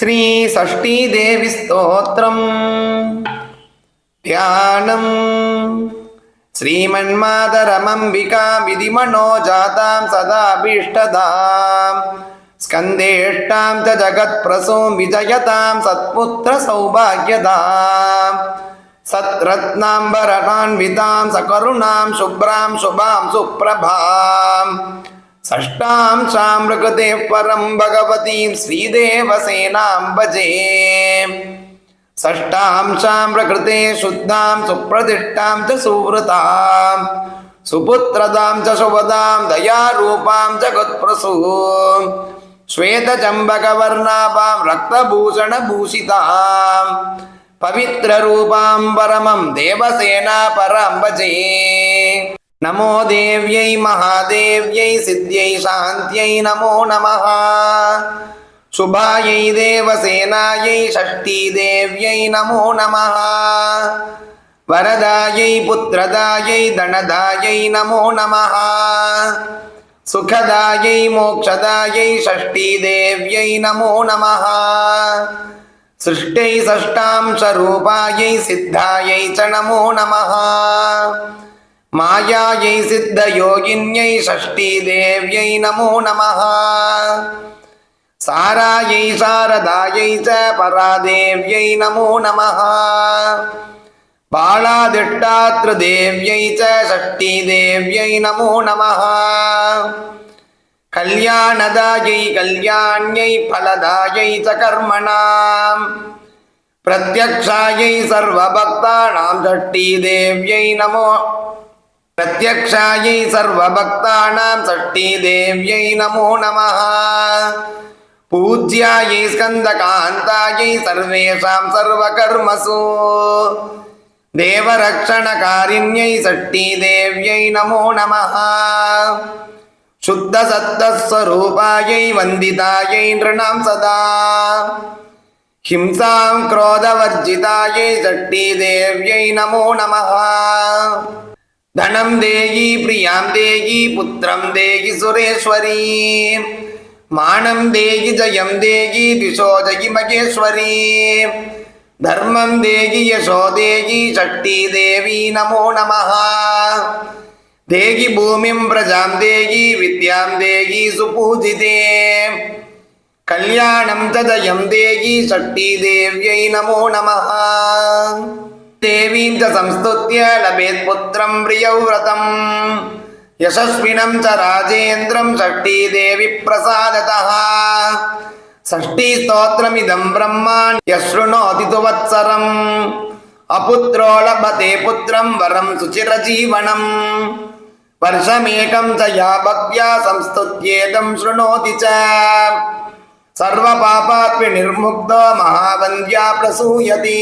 श्रीषष्ठीदेविस्तोत्रम् ध्यानम् श्रीमन्मातरमम्बिका विधिमनोजातां सदाभीष्टदाम् स्कन्देष्टां च जगत्प्रसूं विजयतां सत्पुत्रसौभाग्यदाम् सत्रत्नाम्बरणान्वितां सकरुणां शुभ्रां शुभां सुप्रभाम् षष्ठां शामृकृतेः परं भगवतीं श्रीदेवसेनां भजे षष्ठां शाम्रकृते शुद्धां सुप्रतिष्ठां च सुवृतां सुपुत्रदां च शुभदां दयारूपां जगत्प्रसूं श्वेतचम्बकवर्णाभां रक्तभूषणभूषितां पवित्ररूपां परमं देवसेना परां भजे नमो देव्यै महादेव्यै सिद्ध्यै शान्त्यै नमो नमः शुभायै देवसेनायै षष्ठीदेव्यै नमो नमः वरदायै पुत्रदायै धनदायै नमो नमः सुखदायै मोक्षदायै षष्ठीदेव्यै नमो नमः सृष्टै षष्ठांशरूपायै सिद्धायै च नमो नमः மாயாயை சித்த யோகின்யை ஷஷ்டி தேவியை நமோ நம சாராயை சாரதாயை ச பராதேவியை நமோ நம பாலாதிட்டாத்ருதேவியை ச ஷஷ்டி தேவியை நமோ நம கல்யாணதாயை கல்யாண்யை பலதாயை ச கர்மணாம். பிரத்யக்ஷாயை சர்வபக்தானாம் ஷஷ்டி தேவியை நமோ षष्ठीदेव्यै नमो प्रत्यक्षायै सर्वभक्तानां षष्ठीदेव्यै नमो नमः पूज्यायै स्कन्दकान्तायै सर्वेषां सर्वकर्मसु देवरक्षणकारिण्यै षष्ठीदेव्यै नमो नमः शुद्धसत्तस्वरूपायै वन्दितायै नृणां सदा हिंसां क्रोधवर्जितायै षष्ठीदेव्यै नमो नमः தனம் தேகி பிரியாம் தேகி புத்திரம் தேகி சுரேஸ்வரி. மானம் தேகி ஜயம் தேகி திசோதகி மகேஸ்வரி. தர்மம் தேகி யசோ தேகி சக்தி தேவி நமோ நம தேகி பூமிம் பிரஜாம் தேகி வித்யாம் தேகி சுபூஜிதே. கல்யாணம் ததயம் தேகி சக்தி தேவியை நமோ நமஹா. देवीं च संस्तुत्य लभेत् पुत्रं प्रियव्रतम् यशस्विनं च राजेन्द्रं षष्ठीदेवि प्रसादतः षष्ठीस्तोत्रमिदं ब्रह्माण् यशृणोति तु वत्सरम् अपुत्रो लभते पुत्रं वरं सुचिरजीवनम् वर्षमेकं च या भक्त्या संस्तुत्येदं शृणोति च सर्वपापात्मि निर्मुक्तो महावन्द्या प्रसूयते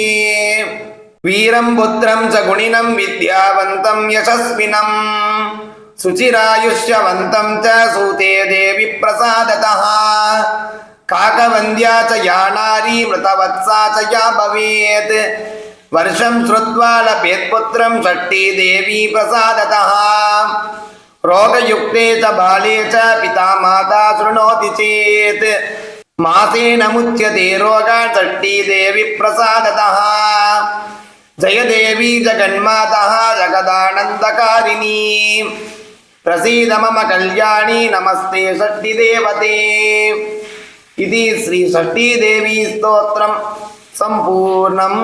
வீரம் புத்திரம் ச குணினம் வித்யாவந்தம் யசஸ்வினம். சுச்சிராயுஷ்யவந்தம் ச சூதே தேவி பிரசாததா காகவந்தியா ச யானாரி மிருதவத்சா ச யா பவேத். வருஷம் ஸ்ருத்வா லபேத் புத்திரம் ஷட்டி தேவி பிரசாததா ரோகயுக்தே ச பாலே ச பிதா மாதா சுணோதி சேத் மாசேன முச்சியதே ரோகா ஷட்டி தேவி பிரசாததா जयदेवी जगन्मातः जगदानन्दकारिणी प्रसीद मम कल्याणी नमस्ते षष्ठिदेवते इति श्रीषष्ठीदेवी स्तोत्रं सम्पूर्णम्